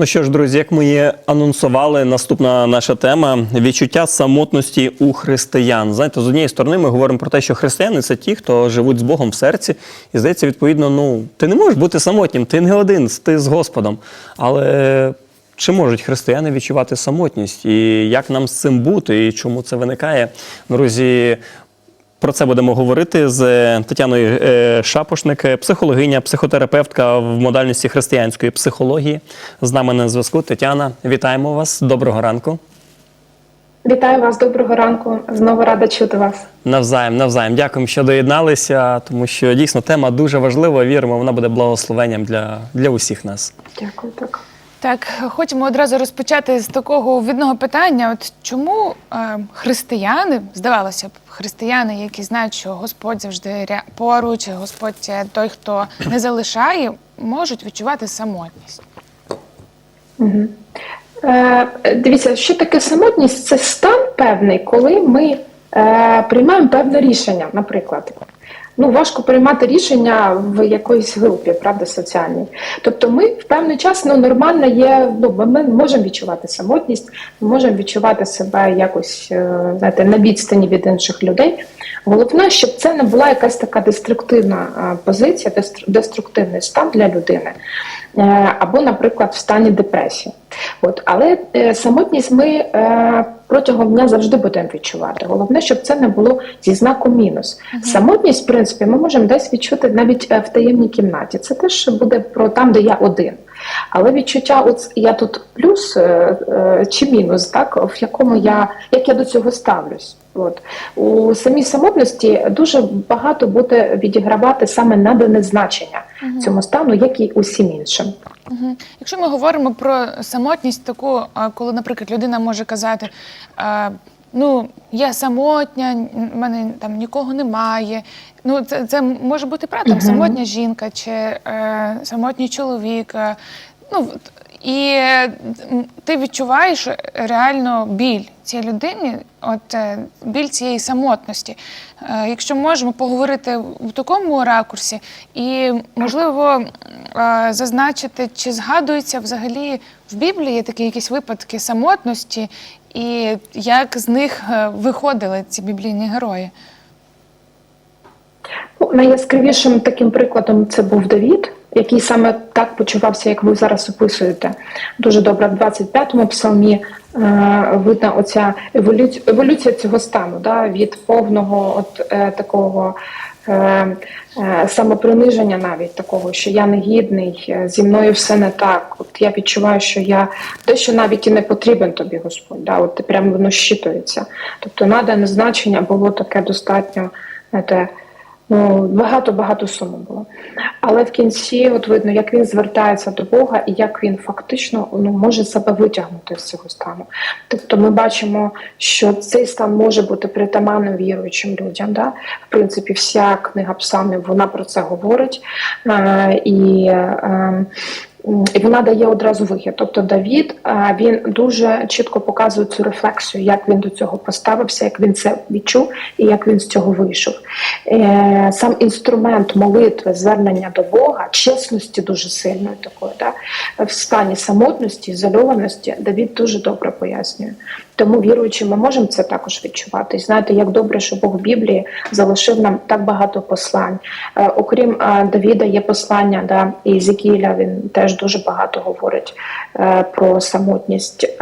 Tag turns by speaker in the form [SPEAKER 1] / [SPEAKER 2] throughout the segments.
[SPEAKER 1] Ну що ж, друзі, як ми і анонсували, наступна наша тема відчуття самотності у християн. Знаєте, з однієї сторони ми говоримо про те, що християни це ті, хто живуть з Богом в серці, і здається, відповідно, ну ти не можеш бути самотнім, ти не один, ти з Господом. Але чи можуть християни відчувати самотність? І як нам з цим бути, і чому це виникає? Друзі, про це будемо говорити з Тетяною е, Шапошник, е, психологиня, психотерапевтка в модальності християнської психології. З нами на зв'язку. Тетяна, вітаємо вас. Доброго ранку.
[SPEAKER 2] Вітаю вас, доброго ранку. Знову рада чути вас.
[SPEAKER 1] Навзаєм, навзаєм. Дякуємо, що доєдналися, тому що дійсно тема дуже важлива. Віримо, вона буде благословенням для, для усіх нас.
[SPEAKER 2] Дякую, так.
[SPEAKER 3] Так, хочемо одразу розпочати з такого відного питання. От чому е, християни, здавалося б, християни, які знають, що Господь завжди ря- поруч, Господь той, хто не залишає, можуть відчувати самотність?
[SPEAKER 2] Е, дивіться, що таке самотність? Це стан певний, коли ми е, приймаємо певне рішення, наприклад. Ну, важко приймати рішення в якоїсь групі, правда, соціальній. Тобто, ми в певний час ну, нормально є. Ну, ми- можемо відчувати самотність, ми можемо відчувати себе якось е, знаєте, на відстані від інших людей. Головне, щоб це не була якась така деструктивна е, позиція, дестр- деструктивний стан для людини, Е, або, наприклад, в стані депресії. От, але е, самотність ми е, протягом дня завжди будемо відчувати. Головне, щоб це не було зі знаку мінус. Самотність, в принципі, ми можемо десь відчути навіть е, в таємній кімнаті. Це теж буде про там, де я один. Але відчуття, от я тут плюс е, е, чи мінус, так в якому я як я до цього ставлюсь. От у самій самотності дуже багато буде відігравати саме надане значення цьому стану, як і усім іншим.
[SPEAKER 3] Угу. Якщо ми говоримо про самотність, таку, коли, наприклад, людина може казати, а, ну, я самотня, в мене там нікого немає. Ну, це, це може бути правда, там, самотня жінка чи е, самотній чоловік. е, Ну, і е, ти відчуваєш реально біль цій людині, от е, біль цієї самотності. Е, Якщо можемо поговорити в такому ракурсі, і можливо зазначити, чи згадується взагалі в Біблії такі якісь випадки самотності, і як з них виходили ці біблійні герої?
[SPEAKER 2] Ну, найяскравішим таким прикладом це був Давід, який саме так почувався, як ви зараз описуєте. Дуже добре в 25-му псалмі е, видно оця еволюція, еволюція цього стану, да, від повного от, е, такого. Е, е, самоприниження навіть такого, що я негідний, зі мною все не так. От я відчуваю, що я дещо навіть і не потрібен тобі, Господь. Да? От прямо воно щитується. Тобто надане значення було таке достатньо, знаєте, багато-багато суми було. Але в кінці, от видно, як він звертається до Бога і як він фактично ну, може себе витягнути з цього стану. Тобто ми бачимо, що цей стан може бути притаманним віруючим людям. Да? В принципі, вся книга псалмів вона про це говорить. Е, і е, і вона дає одразу вихід. Тобто Давід він дуже чітко показує цю рефлексію, як він до цього поставився, як він це відчув і як він з цього вийшов. Е, Сам інструмент молитви, звернення до Бога, чесності дуже сильної такої, да, в стані самотності, ізольованості, Давід дуже добре пояснює. Тому віруючи, ми можемо це також відчувати. Знаєте, як добре, що Бог в Біблії залишив нам так багато послань. Е, окрім е, Давіда, є послання да, і Зекіля, він теж дуже багато говорить е, про самотність.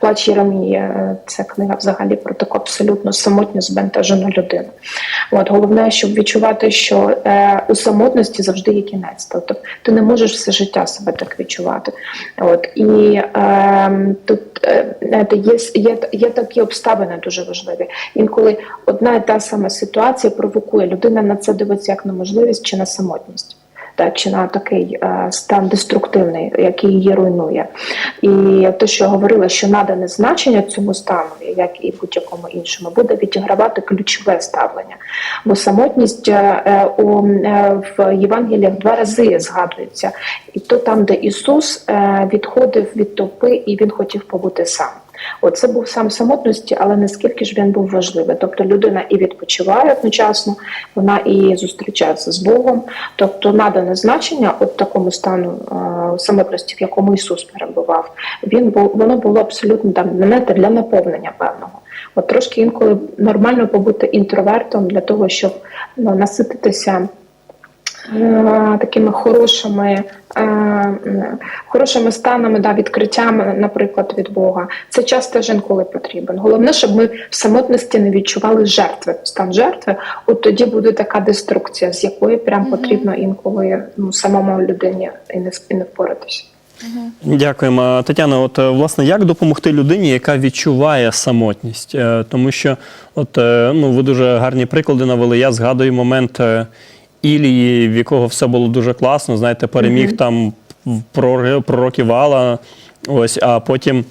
[SPEAKER 2] Плач Єремії це книга взагалі про таку абсолютно самотню збентежену людину. От головне, щоб відчувати, що у самотності завжди є кінець. Тобто ти не можеш все життя себе так відчувати. От і е, тут е, є, є, є такі обставини дуже важливі. Інколи одна і та сама ситуація провокує людина на це дивиться як на можливість чи на самотність. Та, чи на такий е, стан деструктивний, який її руйнує. І те, що я говорила, що надане значення цьому стану, як і будь-якому іншому, буде відігравати ключове ставлення. Бо самотність е, е, у, е, в Євангеліях два рази згадується, і то там, де Ісус е, відходив від толпи і він хотів побути сам. От це був сам самотності, але наскільки ж він був важливий. Тобто людина і відпочиває одночасно, вона і зустрічається з Богом. Тобто надане значення от такому стану е, самотності, в якому Ісус перебував, він був воно було абсолютно там знаєте, для наповнення певного. От трошки інколи нормально побути інтровертом для того, щоб ну, насититися такими хорошими, е, хорошими станами, да, відкриттями, наприклад, від Бога. Це час теж інколи потрібен. Головне, щоб ми в самотності не відчували жертви, стан жертви. От тоді буде така деструкція, з якою прям потрібно інколи ну, самому людині і не, і не впоратися.
[SPEAKER 1] Дякуємо, Тетяна. От е, власне, як допомогти людині, яка відчуває самотність? Е, Тому що, от е, ну ви дуже гарні приклади навели. Я згадую момент е, Ілії, в якого все було дуже класно. Знаєте, переміг там в прор- пророків Алла, ось, а потім.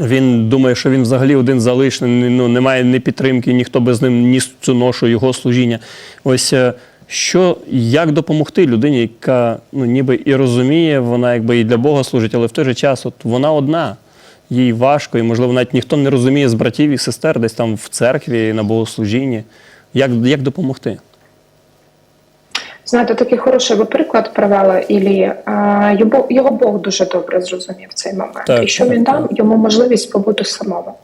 [SPEAKER 1] Він думає, що він взагалі один залишений, ну немає ні підтримки, ніхто без ним ніс цю ношу його служіння. Ось е, що як допомогти людині, яка ну ніби і розуміє, вона якби і для Бога служить, але в той же час от вона одна, їй важко, і можливо навіть ніхто не розуміє з братів і сестер десь там в церкві на богослужінні. Як, як допомогти?
[SPEAKER 2] Знаєте, такий хороший ви приклад привела Ілії. А, Його, його Бог дуже добре зрозумів цей момент.
[SPEAKER 1] Так,
[SPEAKER 2] і що
[SPEAKER 1] так,
[SPEAKER 2] він дав йому можливість побути самому.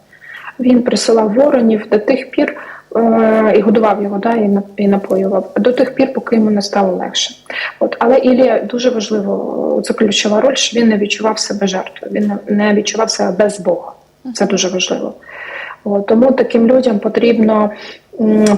[SPEAKER 2] Він присилав воронів до тих пір е, і годував його, да, і, напоював до тих пір, поки йому не стало легше. От, але Ілія дуже важливо, це ключова роль, що він не відчував себе жертвою, він не- відчував себе без Бога. Це дуже важливо. От, тому таким людям потрібно,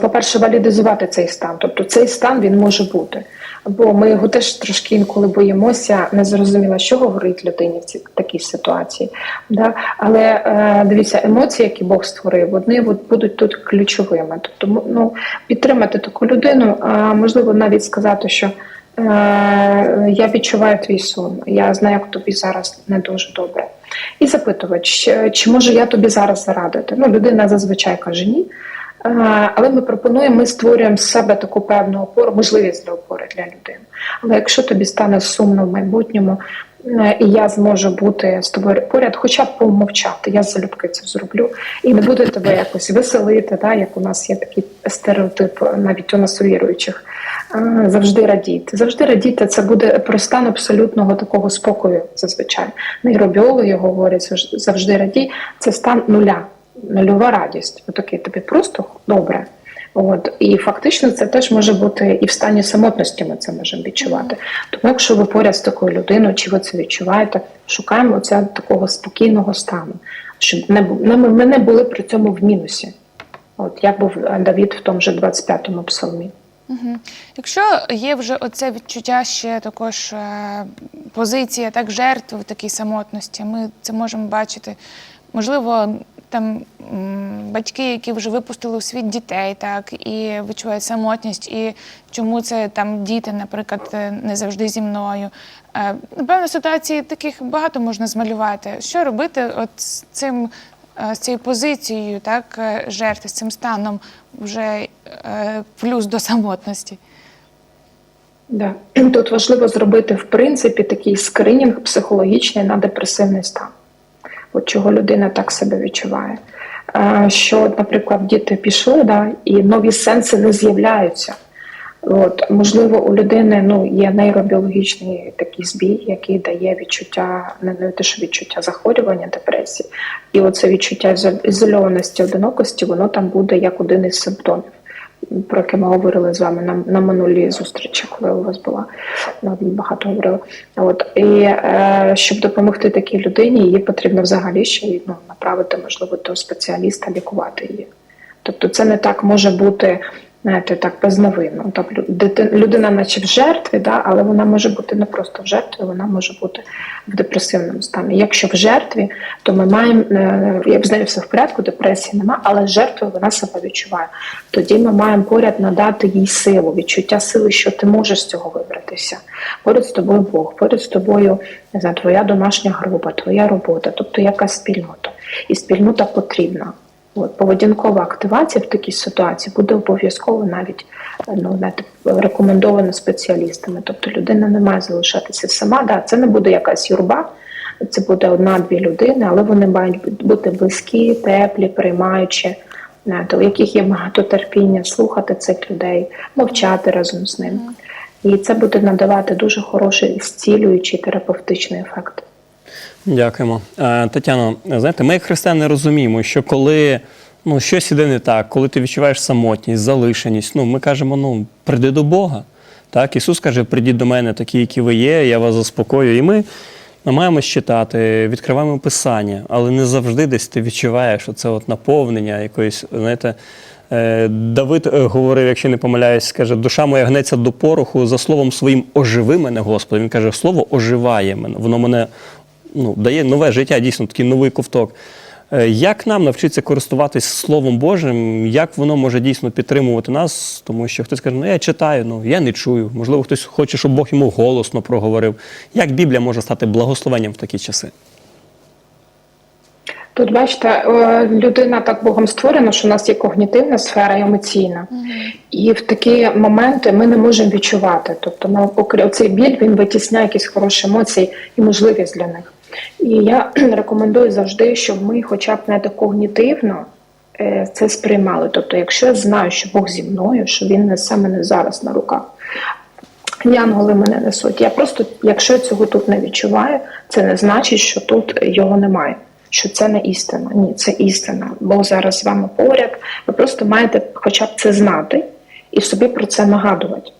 [SPEAKER 2] по-перше, валідизувати цей стан. Тобто цей стан він може бути. Бо ми його теж трошки інколи боїмося, не зрозуміло, що говорить людині в такій ситуації. Да? Але е, дивіться, емоції, які Бог створив, вони будуть тут ключовими. Тобто, ну, підтримати таку людину, а можливо навіть сказати, що. Е, я відчуваю твій сон, я знаю, як тобі зараз не дуже добре. І запитувати, чи можу я тобі зараз зарадити. Ну, людина зазвичай каже ні. Але ми пропонуємо, ми створюємо з себе таку певну опору, можливість для опори для людини. Але якщо тобі стане сумно в майбутньому, е, і я зможу бути з тобою поряд, хоча б помовчати, я залюбки це зроблю, і не буду тебе якось веселити, да, як у нас є такий стереотип, навіть у нас у віруючих. Завжди радійте. Завжди радійте, це буде про стан абсолютного такого спокою зазвичай. Нейробіологи говорять завж- завжди радій. Це стан нуля, нульова радість. Отакий тобі просто добре. От і фактично це теж може бути і в стані самотності. Ми це можемо відчувати. Тому, якщо ви поряд з такою людиною, чи ви це відчуваєте, шукаємо оця такого спокійного стану, щоб не не- ми не були при цьому в мінусі. От як був е, Давід в тому же 25-му псалмі.
[SPEAKER 3] Якщо є вже оце відчуття ще також е, позиція так жертв в такій самотності, ми це можемо бачити. Можливо, там батьки, які вже випустили у світ дітей, так і відчувають самотність, і чому це там діти, наприклад, е, не завжди зі мною. Е, Напевно, ситуацій таких багато можна змалювати. Що робити от з цим? е, З цією позицією, так, жертви, з цим станом вже плюс до самотності.
[SPEAKER 2] Да. Тут важливо зробити в принципі такий скринінг психологічний на депресивний стан. От чого людина так себе відчуває. Е, Що, наприклад, діти пішли, да, і нові сенси не з'являються. От, можливо, у людини ну, є нейробіологічний такий збій, який дає відчуття, не, не те, що відчуття захворювання, депресії. І оце відчуття ізольованості, одинокості, воно там буде як один із симптомів про яке ми говорили з вами на, на минулій зустрічі, коли у вас була на багато говорили. От і е, щоб допомогти такій людині, її потрібно взагалі ще ну, направити, можливо, до спеціаліста, лікувати її. Тобто, це не так може бути. Знаєте, так безновинно. Тобто людина, наче в жертві, да, але вона може бути не просто в жертві, вона може бути в депресивному стані. Якщо в жертві, то ми маємо, е, як з нею все в порядку, депресії нема, але жертвою вона себе відчуває. Тоді ми маємо поряд надати їй силу, відчуття сили, що ти можеш з цього вибратися. Поряд з тобою Бог, поряд з тобою не знаю, твоя домашня група, твоя робота, тобто якась спільнота. І спільнота потрібна. От, поведінкова активація в такій ситуації буде обов'язково навіть е, ну, рекомендована спеціалістами. Тобто людина не має залишатися сама. Да, це не буде якась юрба, це буде одна-дві людини, але вони мають бути близькі, теплі, приймаючі, знаєте, у яких є багато терпіння слухати цих людей, мовчати разом з ним. І це буде надавати дуже хороший зцілюючий терапевтичний ефект.
[SPEAKER 1] Дякуємо. Е, Тетяно, знаєте, ми як християни розуміємо, що коли ну, щось іде не так, коли ти відчуваєш самотність, залишеність, ну, ми кажемо, ну, прийди до Бога. Так, Ісус каже, прийдіть до мене, такі, які ви є, я вас заспокою. І ми намагаємось читати, відкриваємо Писання, але не завжди десь ти відчуваєш оце от наповнення якоїсь, знаєте. е, Давид е, говорив, якщо не помиляюсь, каже, душа моя гнеться до пороху, за словом своїм оживи мене, Господи. Він каже, слово оживає мене, воно мене ну, дає нове життя, дійсно такий новий ковток. Е, Як нам навчитися користуватись Словом Божим, як воно може дійсно підтримувати нас? Тому що хтось каже, ну я читаю, ну я не чую. Можливо, хтось хоче, щоб Бог йому голосно проговорив. Як Біблія може стати благословенням в такі часи?
[SPEAKER 2] Тут бачите, людина так Богом створена, що у нас є когнітивна сфера і емоційна. І в такі моменти ми не можемо відчувати. Тобто, на окрім цей біль він витісняє якісь хороші емоції і можливість для них. І я рекомендую завжди, щоб ми, хоча б не когнітивно, е, це сприймали. Тобто, якщо я знаю, що Бог зі мною, що він несе мене зараз на руках. Янголи мене несуть. Я просто, якщо я цього тут не відчуваю, це не значить, що тут його немає. Що це не істина. Ні, це істина. Бог зараз з вами поряд. Ви просто маєте хоча б це знати і собі про це нагадувати.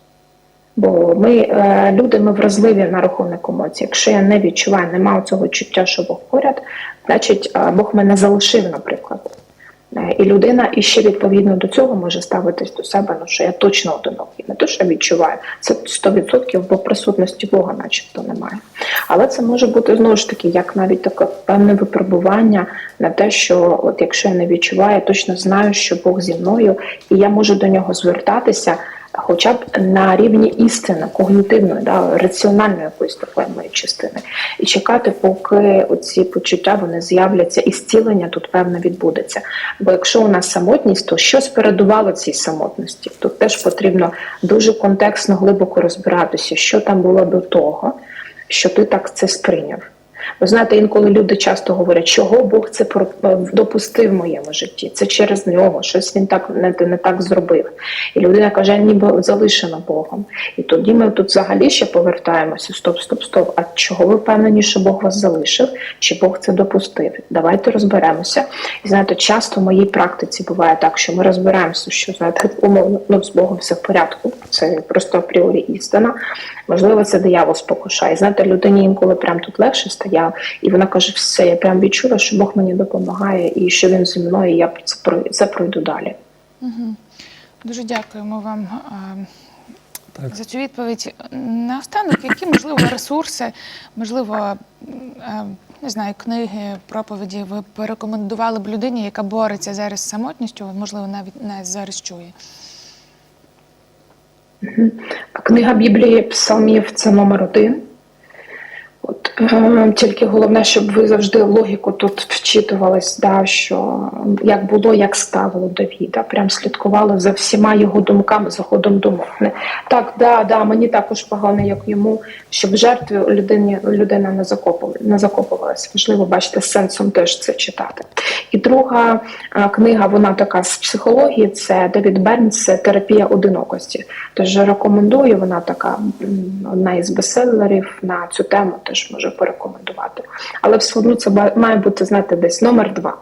[SPEAKER 2] Бо ми, е, люди, ми вразливі на рахунок емоцій. Якщо я не відчуваю, не маю цього чуття, що Бог поряд, значить е, Бог мене залишив, наприклад. Е, І людина і ще відповідно до цього може ставитись до себе, ну що я точно одинокий. Не то, що відчуваю, це 100%, бо присутності Бога, начебто, немає. Але це може бути знову ж таки, як навіть таке певне випробування на те, що от якщо я не відчуваю, я точно знаю, що Бог зі мною, і я можу до нього звертатися. Хоча б на рівні істини, когнітивної, да, раціональної якоїсь моєї частини, і чекати, поки оці почуття вони з'являться, і зцілення тут певно відбудеться. Бо якщо у нас самотність, то щось передувало цій самотності. Тут теж потрібно дуже контекстно глибоко розбиратися, що там було до того, що ти так це сприйняв. Ви знаєте, інколи люди часто говорять, чого Бог це е, допустив в моєму житті. Це через нього, щось він так не, не так зробив. І людина каже, ніби залишена Богом. І тоді ми тут взагалі ще повертаємося: стоп, стоп, стоп. А чого ви впевнені, що Бог вас залишив? Чи Бог це допустив? Давайте розберемося. І знаєте, часто в моїй практиці буває так, що ми розбираємося, що знаєте, умовно ну, з Богом все в порядку. Це просто апріорі істина. Можливо, це диявол спокушає. Знаєте, людині інколи прям тут легше стає, і вона каже: все, я прям відчула, що Бог мені допомагає, і що він зі мною, і я це це пройду далі.
[SPEAKER 3] Дуже дякуємо вам е,
[SPEAKER 1] Так.
[SPEAKER 3] за цю відповідь. Наостанок, які можливо ресурси, можливо, е, не знаю, книги, проповіді ви порекомендували б людині, яка бореться зараз з самотністю, можливо, навіть нас зараз чує.
[SPEAKER 2] Книга Біблії Псалмів це номер один. От, е, тільки головне, щоб ви завжди логіку тут вчитувались, да, що як було, як стало Давіда. Прям слідкували за всіма його думками, за ходом думок. Так, да, да, мені також погано, як йому, щоб жертви людині, людина не закопувала, не закопувалася. Важливо бачити з сенсом теж це читати. І друга е, книга, вона така з психології, це Девід Бернс, терапія одинокості. Тож рекомендую, вона така одна із бестселерів на цю тему, теж можу порекомендувати. Але все одно це має бути, знаєте, десь номер два.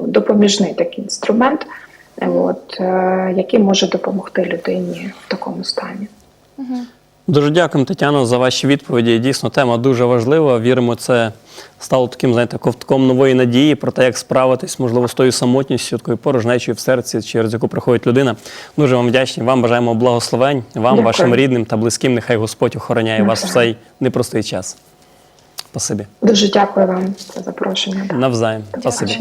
[SPEAKER 2] Допоміжний такий інструмент, е, от, е, який може допомогти людині в такому стані.
[SPEAKER 1] Дуже дякуємо, Тетяно, за ваші відповіді. Дійсно, тема дуже важлива. Віримо, це стало таким, знаєте, ковтком нової надії про те, як справитись, можливо, з тою самотністю, такою порожнечою в серці, через яку приходить людина. Дуже вам вдячні. Вам бажаємо благословень, вам,
[SPEAKER 2] Дякую.
[SPEAKER 1] вашим рідним та близьким. Нехай Господь охороняє вас в цей непростий час. Спасибі.
[SPEAKER 2] Дуже дякую вам за запрошення. Да.
[SPEAKER 1] Навзаєм. Спасибі.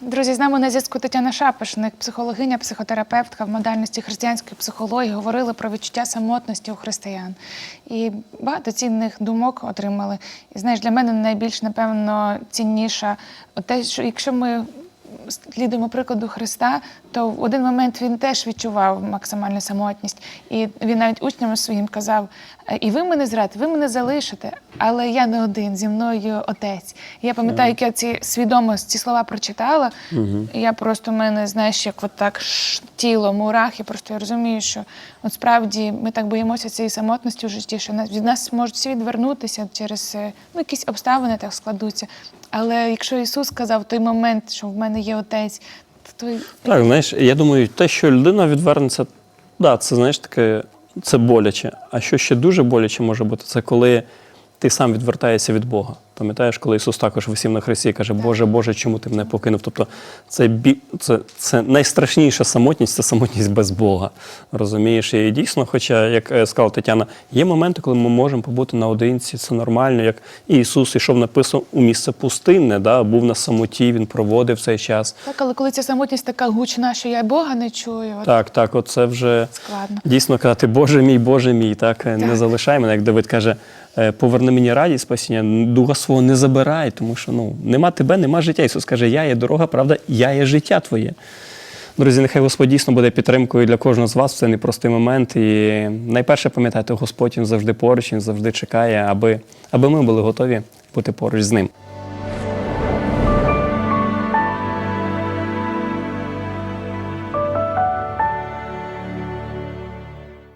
[SPEAKER 3] Друзі, з нами на зв'язку Тетяна Шапошник, психологиня, психотерапевтка в модальності християнської психології. Говорили про відчуття самотності у християн. І багато цінних думок отримали. І знаєш, для мене найбільш, напевно, цінніша те, що якщо ми слідуємо прикладу Христа, то в один момент він теж відчував максимальну самотність. І він навіть учням своїм казав: «Е, і ви мене зрадите, ви мене залишите, але я не один, зі мною отець. Я пам'ятаю, як я ці свідомо ці слова прочитала. І я просто в мене, знаєш, як от так ш- тіло, мурахи. Просто я розумію, що от справді ми так боїмося цієї самотності в житті, що від нас можуть всі відвернутися через е, ну, якісь обставини так складуться. Але якщо Ісус сказав той момент, що в мене є отець, то той
[SPEAKER 1] Так, знаєш, я думаю, те, що людина відвернеться, да, це знаєш таке, це боляче. А що ще дуже боляче може бути, це коли ти сам відвертаєшся від Бога. Пам'ятаєш, коли Ісус також висів на хресті і каже, Боже, Боже, чому ти мене покинув? Тобто це, бі... це, це найстрашніша самотність це самотність без Бога. Розумієш? І дійсно, хоча, як е, сказала Тетяна, є моменти, коли ми можемо побути наодинці, це нормально, як Ісус ішов написано у місце пустинне, да, був на самоті, він проводив цей час.
[SPEAKER 3] так, але коли ця самотність така гучна, що я Бога не чую, от
[SPEAKER 1] Так, так, оце вже
[SPEAKER 3] складно.
[SPEAKER 1] дійсно казати, Боже мій, Боже мій, так, не залишай мене, як Давид каже, «Е, поверни мені радість спасіння, духа свого не забирай, тому що ну, нема тебе, нема життя. Ісус каже, я є дорога, правда, я є життя твоє. Друзі, нехай Господь дійсно буде підтримкою для кожного з вас в цей непростий момент. І найперше пам'ятайте, Господь він завжди поруч, він завжди чекає, аби, аби ми були готові бути поруч з ним.